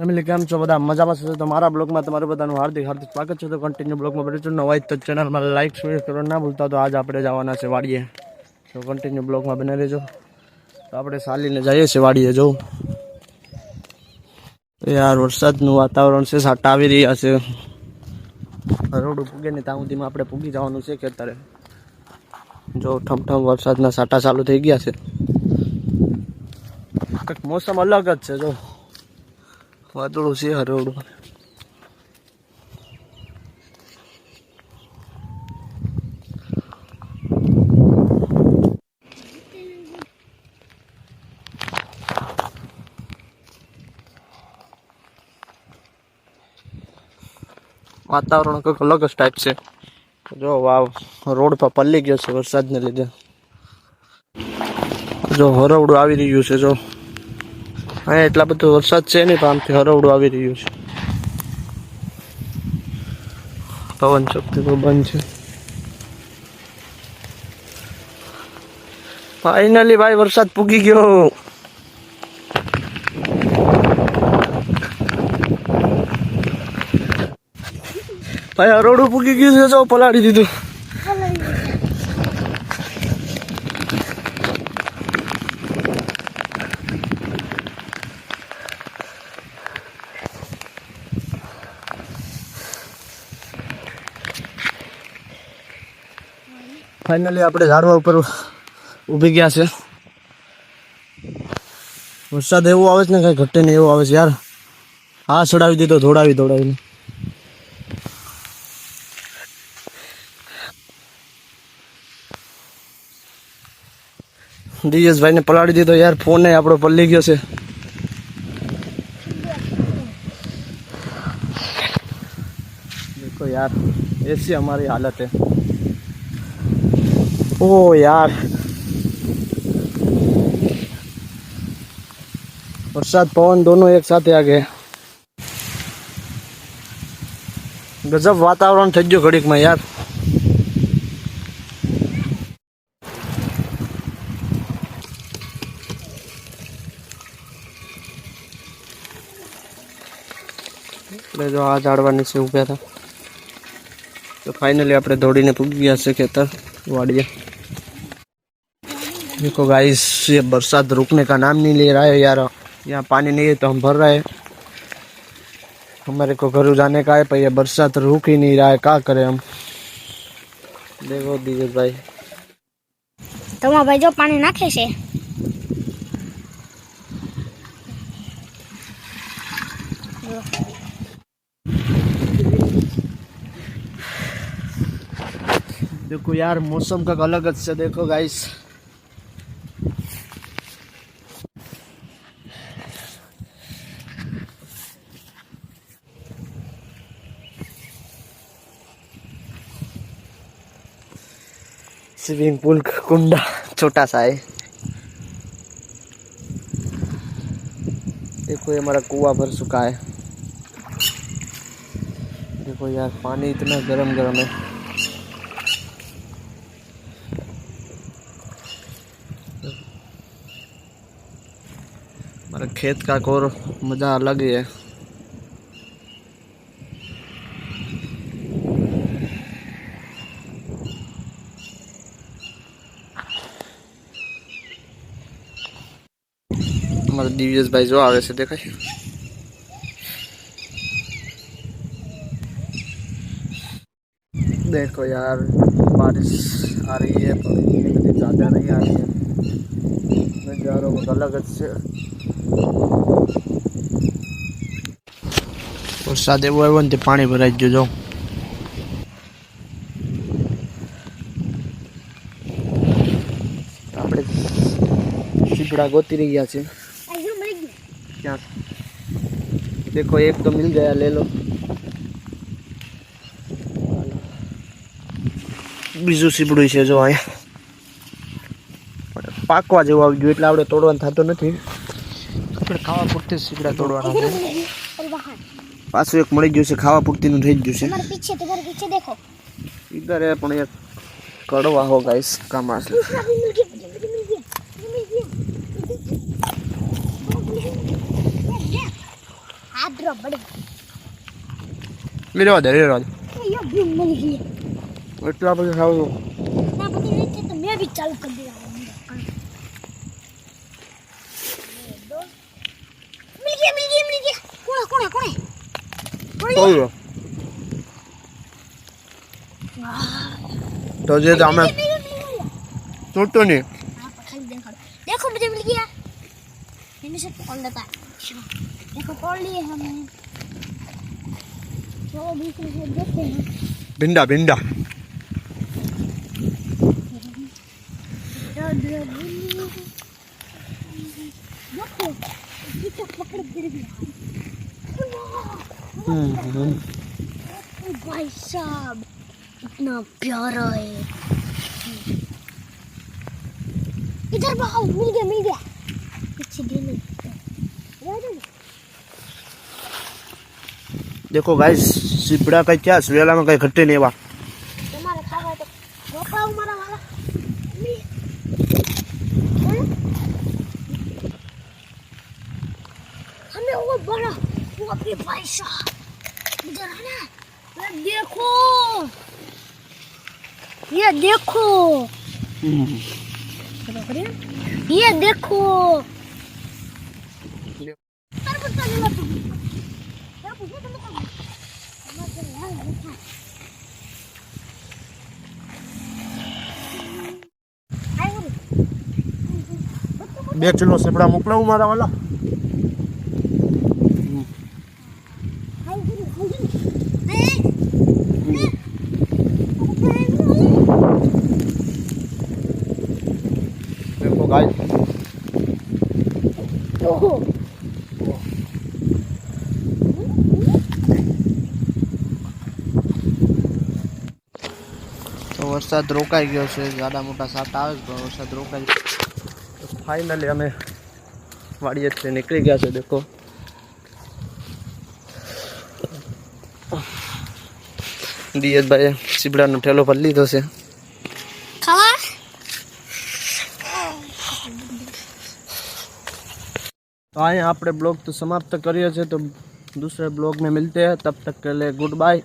Family કેમ છો બધા મજામાં છે તો મારા બ્લોગમાં તમારું બધાનું હાર્દિક હાર્દિક સ્વાગત છે તો કન્ટિન્યુ બ્લોગમાં બેઠું છું નવાઈ તો ચેનલમાં લાઇક શેર કરવા ના ભૂલતા તો આજ આપણે જવાના છે વાડીએ તો કન્ટિન્યુ બ્લોગમાં બને રહેજો તો આપણે સાલીને જઈએ છીએ વાડીએ જવું યાર વરસાદનું વાતાવરણ છે સાટા આવી રહ્યા છે રોડ પૂગે ને ત્યાં સુધીમાં આપણે પૂગી જવાનું છે ખેતરે જો ઠમ ઠમ વરસાદના સાટા ચાલુ થઈ ગયા છે કંઈક મોસમ અલગ જ છે જો વાઢડુ છે હરવડુ વાતો આવરણ કોલોક સ્ટાફ છે જો વાવ રોડ પર પલ્લી જેવો વરસાદ ન લે દે જો હરવડુ આવી રહી છે જો અહીંયા એટલા બધો વરસાદ છે નહીં પણ આમથી હરવડું આવી રહ્યું છે પવન શક્તિ તો બંધ છે ફાઇનલી ભાઈ વરસાદ પૂગી ગયો ભાઈ હરોડું પૂગી ગયું છે જો પલાળી દીધું फाइनली આપણે ઝાડવા ઉપર ઊભી ગયા છે વરસાદ એવો આવે છે ને કઈ ઘટ્ટે ને એવો આવે છે યાર હાથ છોડાવી દીધો ધોડાવી દોડાવી દીધો દીયસ ભાઈને પલાળી દીધો યાર ફોન ને આપણો પલ્લી ગયો છે દેખો યાર ऐसी हमारी हालत है ओ यार और साथ पवन दोनों एक साथ आ गए गजब वातावरण थे घड़ी में यार जो आज जाड़ने से उभ्या था तो फाइनली अपने दौड़ी ने पुग गया से खेतर वाड़िया देखो गाइस ये बरसात रुकने का नाम नहीं ले रहा है यार यहाँ पानी नहीं है तो हम भर रहे हैं हमारे को घर जाने का है पर ये बरसात रुक ही नहीं रहा है क्या करें हम देखो दीजिए भाई તમારા तो भाई जो पानी ना खेसे देखो यार मौसम का अलग अच्छा देखो गाइस स्विमिंग पूल का कुंडा छोटा सा है देखो ये हमारा कुआ भर चुका है देखो यार पानी इतना गरम गरम है हमारा खेत का कोर मज़ा अलग ही है અમારા દિવ્યસભાઈ જો આવે છે દેખાય દેખો યાર બારિશ આ રહી है બધી इतनी નહીં આ રહી आ रही બધો અલગ જ છે વરસાદ એવો આવ્યો ને તે પાણી ભરાઈ ગયું જો આપણે સીપડા ગોતી રહ્યા છીએ કાંસ દેખો એક તો મળી ગયા લે લો બીજો સીપડય છે જો આ પાકવા જો આવજો એટલે આપણે તોડવાનું થતો નથી પણ ખાવા પડતે સીગડા તોડવાનો છે આ પાછો એક મળી ગયો છે ખાવા પડતીનું રહી ગયો છે અમારા پیچھے તો ઘર છે દેખો इधर है આપણે કડવા હો ગાઈસ કમાસ आद्रो बड़े मेरे वादे रे राज ये भी मिल गई એટલા પછી ખાવ તો ના પછી વેચે તો મેં બી ચાલુ કરી દીધા મિલ ગયા મિલ ગયા મિલ દેખો મુજે મિલ ગયા મિની સેટ ઓન દેતા पकड़ लिए हमने भिंडा भिंडा तो हम्म, हम्म। भाई साहब इतना प्यारा है इधर बहुत मिल गया मिल गया कुछ दिन દેખો ગાઈસ સીપડા કઈ ક્યાં સુરેલામાં કઈ ઘટે નહીં એવા देखो ये देखो ये देखो બે ચુનો સફડા મોકલાવું મારા હાલો હે બે જો ગાઈસ સદરો કઈ ગયો છે ગાડા મોટો સાટા આવે તો સદરો કઈ તો ફાઇનલી અમે વાડીએ થી નીકળી ગયા છે દેખો નિયત ભાઈ સિબડા નમથે લો પડી દો છે ખાવ તો આય આપણે બ્લોગ તો સમાપ્ત કર્યો છે તો दुसरे બ્લોગ મે મળતે હે તબ તક લે ગુડબાય